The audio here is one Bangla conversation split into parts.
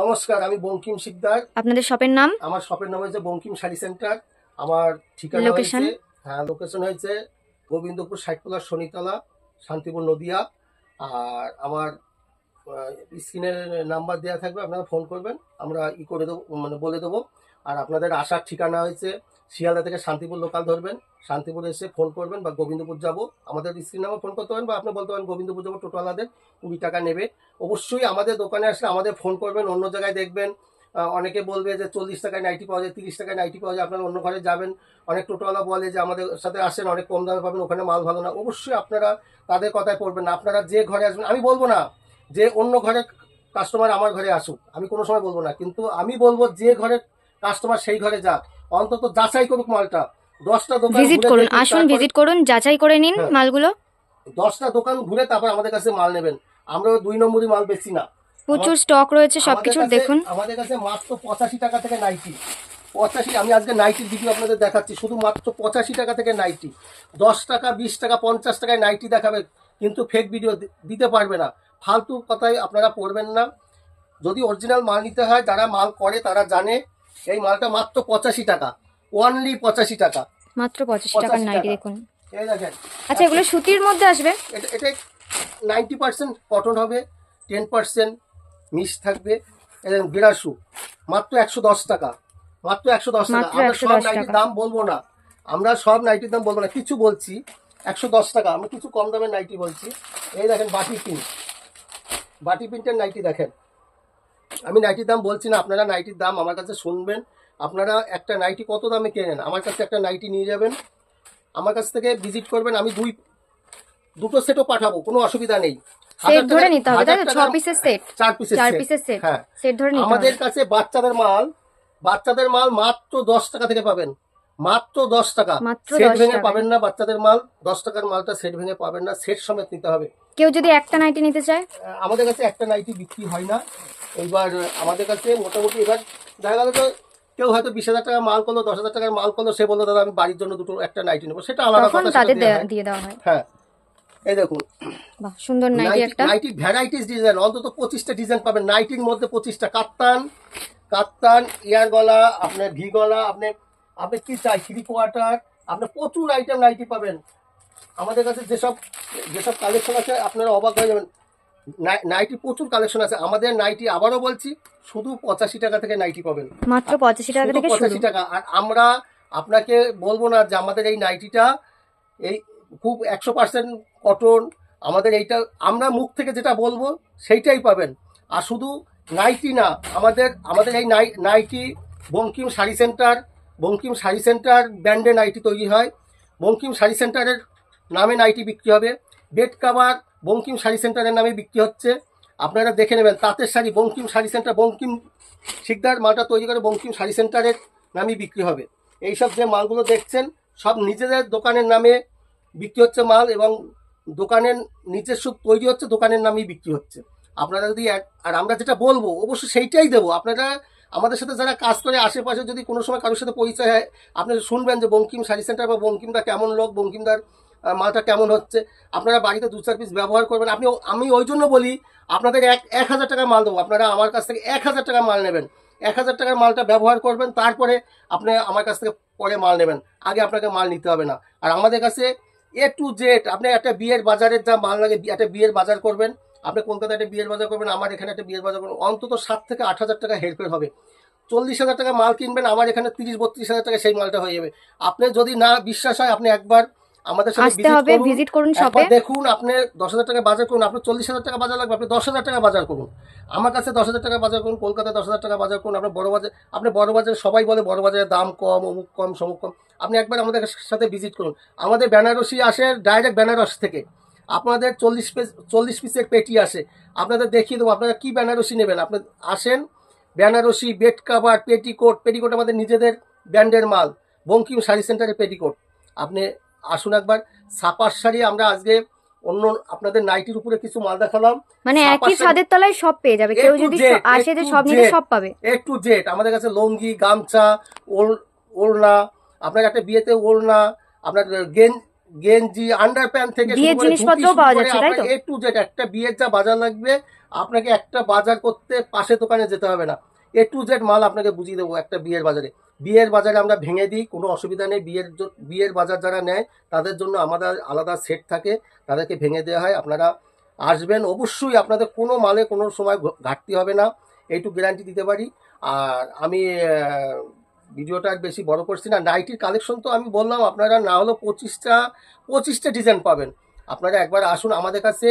নমস্কার আমি বঙ্কিম শিকদার আপনাদের শপের নাম? আমার শপের নাম হয়েছে বঙ্কিম শাড়ি সেন্টার। আমার ঠিকানা লোকেশন হ্যাঁ লোকেশন হয়েছে গোবিন্দপুর ষাটতলা শনিতলা শান্তিপুর নদিয়া। আর আমার স্ক্রিনের নাম্বার দেওয়া থাকবে আপনারা ফোন করবেন। আমরা ই করে দেবো মানে বলে দেবো। আর আপনাদের আসার ঠিকানা হয়েছে শিয়ালদা থেকে শান্তিপুর লোকাল ধরবেন, শান্তিপুর এসে ফোন করবেন বা গোবিন্দপুর যাব। আমাদের স্ক্রিন নাম্বার ফোন করতে পারেন বা আপনি বলতে পারেন গোবিন্দপুর যাব, টোটোওয়ালাদের কুড়ি টাকা নেবে। অবশ্যই আমাদের দোকানে আসলে আমাদের ফোন করবেন, অন্য জায়গায় দেখবেন। অনেকে বলবে যে চল্লিশ টাকায় নাইটি পাওয়া যায়, তিরিশ টাকায় নাইটি পাওয়া যায়, আপনারা অন্য ঘরে যাবেন। অনেক টোটোওয়ালা বলে যে আমাদের সাথে আসেন, অনেক কম দামে পাবেন, ওখানে মাল ভালো না। অবশ্যই আপনারা তাদের কথায় পড়বেন না। আপনারা যে ঘরে আসবেন, আমি বলব না যে অন্য ঘরের কাস্টমার আমার ঘরে আসুক, আমি কোনো সময় বলব না। কিন্তু আমি বলব যে ঘরের কাস্টমার সেই ঘরে যাক। অন্তত যাচাই করুক মালটা। দশটা দোকান ভিজিট ঘুরে করুন আসুন ভিজিট করুন যাচাই করে নিন হ্যাঁ। মালগুলো। দশটা দোকান ঘুরে তারপর আমাদের কাছে মাল নেবেন। আমরা দুই নম্বরই মাল বেচি না। প্রচুর স্টক রয়েছে আমাদের সবকিছুর কাছে- দেখুন। আমাদের কাছে মাত্র পঁচাশি টাকা থেকে নাইটি। পঁচাশি আমি আজকে নাইটির ভিডিও আপনাদের দেখাচ্ছি। শুধু মাত্র পঁচাশি টাকা থেকে নাইটি। দশ টাকা বিশ টাকা পঞ্চাশ টাকায় নাইটি দেখাবে কিন্তু ফেক ভিডিও দিতে পারবে না। ফালতু কথায় আপনারা পড়বেন না। যদি অরিজিনাল মাল নিতে হয় যারা মাল করে তারা জানে। এই মালটা মাত্র পঁচাশি টাকা। ওনলি পঁচাশি টাকা। মাত্র পঁচাশি টাকার নাইটি দেখুন। এই দেখেন। আচ্ছা এগুলো সুতির মধ্যে আসবে? এটা এটা নাইনটি পার্সেন্ট কটন হবে টেন পার্সেন্ট মিক্স থাকবে। বিরাশু মাত্র একশো দশ টাকা। মাত্র একশো দশ টাকা। আমরা সব নাইটির দাম বলব না। আমরা সব নাইটির দাম বলব না। কিছু বলছি একশো দশ টাকা। আমরা কিছু কম দামের নাইটি বলছি। এই দেখেন বাটি পিন বাটি প্রিন্টের নাইটি দেখেন। আমি নাইটির দাম বলছি না আপনারা নাইটির দাম আমার কাছে শুনবেন। আপনারা একটা নাইটি কত দামে কেনেন? আমার কাছে একটা নাইটি নিয়ে যাবেন। আমার কাছ থেকে ভিজিট করবেন আমি দুই দুটো সেটও পাঠাবো কোনো অসুবিধা নেই। সেট ধরে নিতে হবে তাই তো ছ পিসের সেট চার পিসের চার পিসের সেট হ্যাঁ। সেট ধরে নিতে আমাদের কাছে বাচ্চাদের মাল বাচ্চাদের মাল মাত্র দশ টাকা থেকে পাবেন। মাত্র দশ টাকা। সেট ভেঙে পাবেন না বাচ্চাদের মাল দশ টাকার মালটা সেট ভেঙে পাবেন না সেট সমেত নিতে হবে। কেউ যদি একটা নাইটি নিতে চায়? আমাদের কাছে একটা নাইটি বিক্রি হয় না। এইবার আমাদের কাছে মোটামুটি এবার দেখা গেল তো কেউ হয়তো বিশ হাজার টাকা মাল করল দশ হাজার টাকার মাল করল সে বলল দাদা আমি বাড়ির জন্য দুটো একটা নাইটি নেব। সেটা আলাদা কথা দেয়া দেওয়া হয়। হ্যাঁ। এই দেখুন। সুন্দর নাইটি একটা। Nightie varieties design. অন্তত পঁচিশটা ডিজাইন পাবেন। নাইটির মধ্যে পঁচিশটা কাপ্তান কাপ্তান ইয়ার গলা আপনার ভি গলা আপনি আপনি কি চাই? থ্রি কোয়ার্টার আপনি প্রচুর আইটেম নাইটি পাবেন। আমাদের কাছে যেসব যেসব কালেকশন আছে আপনারা অবাক হয়ে যাবেন। নাই- নাইটি প্রচুর কালেকশন আছে। আমাদের নাইটি আবারও বলছি শুধু পঁচাশি টাকা থেকে নাইটি পাবেন। মাত্র পঁচাশি টাকা থেকে পঁচাশি টাকা। আর আমরা আপনাকে বলব না যে আমাদের এই নাইটিটা এই খুব একশো পার্সেন্ট কটন আমাদের এইটা আমরা মুখ থেকে যেটা বলব সেইটাই পাবেন। আর শুধু নাইটি না আমাদের আমাদের এই নাই nightie Bankim sari centre Bankim sari centre ব্র্যান্ডে নাইটি তৈরি হয়। বঙ্কিম শাড়ি সেন্টারের নামে নাইটি বিক্রি হবে। বেড কাভার বঙ্কিম শাড়ি সেন্টারের নামে বিক্রি হচ্ছে। আপনারা দেখে নেবেন, তাঁতের শাড়ি বঙ্কিম শাড়ি সেন্টার, বঙ্কিম শিকদার মালটা তৈরি করে বঙ্কিম শাড়ি সেন্টারের নামে বিক্রি হবে। এইসব যে মালগুলো দেখছেন, সব নিজেদের দোকানের নামে বিক্রি হচ্ছে মাল এবং দোকানের নিজস্ব তৈরি হচ্ছে, দোকানের নামেই বিক্রি হচ্ছে। আপনারা যদি আর আমরা যেটা বলব, অবশ্যই সেইটাই দেবো। আপনারা আমাদের সাথে যারা কাজ করে আশেপাশে যদি কোনো সময় কারোর সাথে পরিচয় হয়, আপনি শুনবেন যে বঙ্কিম শাড়ি সেন্টার বা বঙ্কিমদা কেমন লোক বঙ্কিমদার মালটা কেমন হচ্ছে। আপনারা বাড়িতে দু চার পিস ব্যবহার করবেন। আপনি আমি ওই জন্য বলি আপনাদের এক এক হাজার টাকা মাল দেবো। আপনারা আমার কাছ থেকে এক হাজার টাকা মাল নেবেন। এক হাজার টাকার মালটা ব্যবহার করবেন, তারপরে আপনি আমার কাছ থেকে পরে মাল নেবেন। আগে আপনাকে মাল নিতে হবে না। আর আমাদের কাছে এ টু জেড আপনি একটা বিয়ের বাজারের যা মাল লাগে, একটা বিয়ের বাজার করবেন। আপনি কলকাতায় একটা বিয়ের বাজার করবেন আমার এখানে একটা বিয়ের বাজার করবেন অন্তত সাত থেকে আট হাজার টাকা হেল্পের হবে। চল্লিশ হাজার টাকা মাল কিনবেন আমার এখানে তিরিশ বত্রিশ হাজার টাকা সেই মালটা হয়ে যাবে। আপনি যদি না বিশ্বাস হয় আপনি একবার আমাদের সাথে। ভিজিট করুন একবার দেখুন আপনি দশ হাজার টাকা বাজার করুন আপনার চল্লিশ হাজার টাকা বাজার লাগবে আপনি দশ হাজার টাকা বাজার করুন। আমার কাছে দশ হাজার টাকা বাজার করুন কলকাতায় দশ হাজার টাকা বাজার করুন আপনার বড় বাজার আপনি বড় বাজারে সবাই বলে বড় বাজারের দাম কম অমুক কম সমুক কম। আপনি একবার আমাদের সাথে ভিজিট করুন। আমাদের বেনারসি আসে ডাইরেক্ট বেনারস থেকে। আপনাদের চল্লিশ পিস চল্লিশ পিসের পেটি আসে। আপনাদের দেখিয়ে দেবো আপনারা কী বেনারসি নেবেন? আপনি আসেন Benarasi bed cover petticoat petticoat আমাদের নিজেদের ব্র্যান্ডের মাল বঙ্কিম শাড়ি সেন্টারের পেটিকোট আপনি আসুন একবার সাপার শাড়ি আমরা আজকে অন্য আপনাদের নাইটির উপরে কিছু মাল দেখালাম। মানে একই ছাদের তলায় সব পেয়ে যাবে কেউ যদি আসে যে সব নিতে সব পাবে। এ টু জেড আমাদের কাছে লঙ্গি গামছা ওল ওড়না আপনার একটা বিয়েতে ওড়না আপনার গেন গেঞ্জি আন্ডার প্যান্ট থেকে বিয়ের জিনিসপত্রও পাওয়া যাচ্ছে, তাই তো? এ টু জেড একটা বিয়ের যা বাজার লাগবে আপনাকে একটা বাজার করতে পাশে দোকানে যেতে হবে না। এ টু জেড মাল আপনাকে বুঝিয়ে দেবো একটা বিয়ের বাজারে। বিয়ের বাজারে আমরা ভেঙে দিই কোনো অসুবিধা নেই। বিয়ের বিয়ের বাজার যারা নেয় তাদের জন্য আমাদের আলাদা সেট থাকে তাদেরকে ভেঙে দেওয়া হয়। আপনারা আসবেন অবশ্যই আপনাদের কোনো মালে কোনো সময় ঘাটতি হবে না। এইটুকু গ্যারান্টি দিতে পারি। আর আমি ভিডিওটা বেশি বড় করছি না। নাইটির কালেকশন তো আমি বললাম, আপনারা না হলেও পঁচিশটা পঁচিশটা ডিজাইন পাবেন। আপনারা একবার আসুন আমাদের কাছে।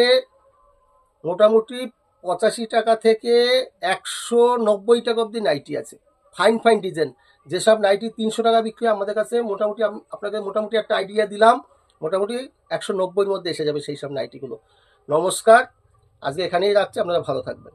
মোটামুটি পঁচাশি টাকা থেকে একশো নব্বই টাকা অবধি নাইটি আছে। ফাইন ফাইন ডিজাইন যেসব নাইটি তিনশো টাকা বিক্রি আমাদের কাছে, মোটামুটি আপনাকে মোটামুটি একটা আইডিয়া দিলাম। মোটামুটি একশো নব্বইয়ের মধ্যে এসে যাবে সেই সব নাইটিগুলো নমস্কার। আজকে এখানেই রাখছি, আপনারা ভালো থাকবেন।